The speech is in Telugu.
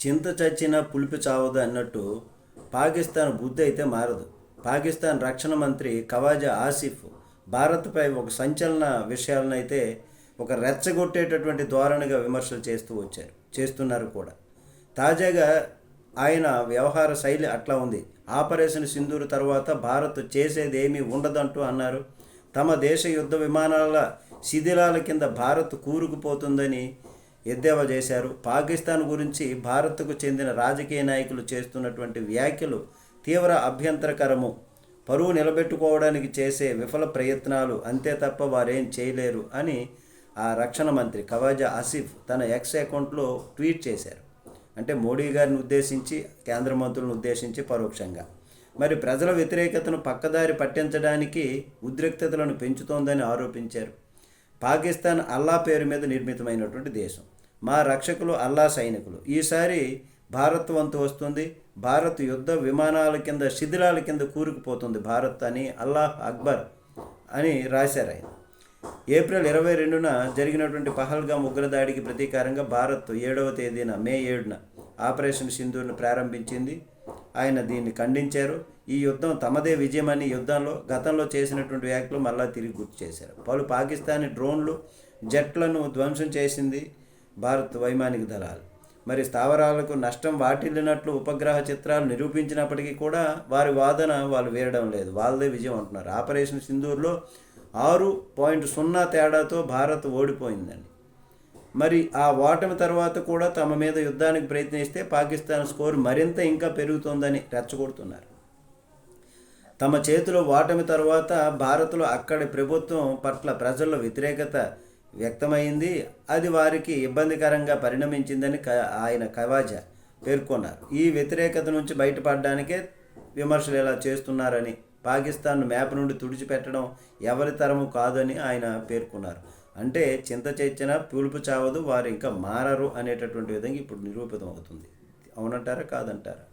చింత చచ్చిన పులిపి చావదు అన్నట్టు పాకిస్తాన్ బుద్ధి అయితే మారదు. పాకిస్తాన్ రక్షణ మంత్రి ఖవాజా ఆసిఫ్ భారత్పై ఒక సంచలన విషయాలనైతే ఒక రెచ్చగొట్టేటటువంటి ధోరణిగా విమర్శలు చేస్తూ వచ్చారు చేస్తున్నారు కూడా. తాజాగా ఆయన వ్యవహార శైలి అట్లా ఉంది. ఆపరేషన్ సింధూరు తర్వాత భారత్ చేసేది ఏమీ ఉండదంటూ అన్నారు. తమ దేశ యుద్ధ విమానాల శిథిలాల కింద భారత్ కూరుకుపోతుందని ఎద్దేవా చేశారు. పాకిస్తాన్ గురించి భారత్కు చెందిన రాజకీయ నాయకులు చేస్తున్నటువంటి వ్యాఖ్యలు తీవ్ర అభ్యంతరకరము. పరువు నిలబెట్టుకోవడానికి చేసే విఫల ప్రయత్నాలు అంతే తప్ప వారేం చేయలేరు అని ఆ రక్షణ మంత్రి కవాజా ఆసిఫ్ తన ఎక్స్ అకౌంట్లో ట్వీట్ చేశారు. అంటే మోడీ గారిని ఉద్దేశించి కేంద్ర మంత్రులను ఉద్దేశించి పరోక్షంగా. మరి ప్రజల వ్యతిరేకతను పక్కదారి పట్టించడానికి ఉద్రిక్తతలను పెంచుతోందని ఆరోపించారు. పాకిస్తాన్ అల్లా పేరు మీద నిర్మితమైనటువంటి దేశం. మా రక్షకులు అల్లా సైనికులు. ఈసారి భారత్ వంతు వస్తుంది. భారత్ యుద్ధ విమానాల కింద శిథిలాల కింద కూరుకుపోతుంది భారత్ అని అల్లాహ్ అక్బర్ అని రాశారు ఆయన. ఏప్రిల్ ఇరవై రెండున జరిగినటువంటి పహల్గామ్ ఉగ్రదాడికి ప్రతీకారంగా భారత్ ఏడవ తేదీన మే ఏడున ఆపరేషన్ సింధూర్ను ప్రారంభించింది. ఆయన దీన్ని ఖండించారు. ఈ యుద్ధం తమదే విజయమని యుద్ధంలో గతంలో చేసినటువంటి వ్యాఖ్యలు మళ్ళా తిరిగి గుర్తు చేశారు. పలు పాకిస్తానీ డ్రోన్లు జట్లను ధ్వంసం చేసింది భారత్ వైమానిక దళాలు. మరి స్థావరాలకు నష్టం వాటిల్లినట్లు ఉపగ్రహ చిత్రాలు నిరూపించినప్పటికీ కూడా వారి వాదన వాళ్ళు వేయడం లేదు. వాళ్ళదే విజయం అంటున్నారు. ఆపరేషన్ సింధూర్లో ఆరు పాయింట్ సున్నా తేడాతో భారత్ ఓడిపోయిందండి మరి ఆ ఓటమి తర్వాత కూడా తమ మీద యుద్ధానికి ప్రయత్నిస్తే పాకిస్తాన్ స్కోర్ మరింత ఇంకా పెరుగుతోందని రెచ్చగొడుతున్నారు. తమ చేతిలో ఓటమి తర్వాత భారత్లో అక్కడి ప్రభుత్వం పట్ల ప్రజల్లో వ్యతిరేకత వ్యక్తమైంది. అది వారికి ఇబ్బందికరంగా పరిణమించిందని ఆయన కవాజా పేర్కొన్నారు. ఈ వ్యతిరేకత నుంచి బయటపడడానికే విమర్శలు ఇలా చేస్తున్నారని పాకిస్తాన్ మ్యాప్ నుండి తుడిచిపెట్టడం ఎవరి తరము కాదని ఆయన పేర్కొన్నారు. అంటే చింత చేర్చిన పులుపు చావదు వారు ఇంకా మారరు అనేటటువంటి విధంగా ఇప్పుడు నిరూపితం అవుతుంది అవునంటారా కాదంటారా?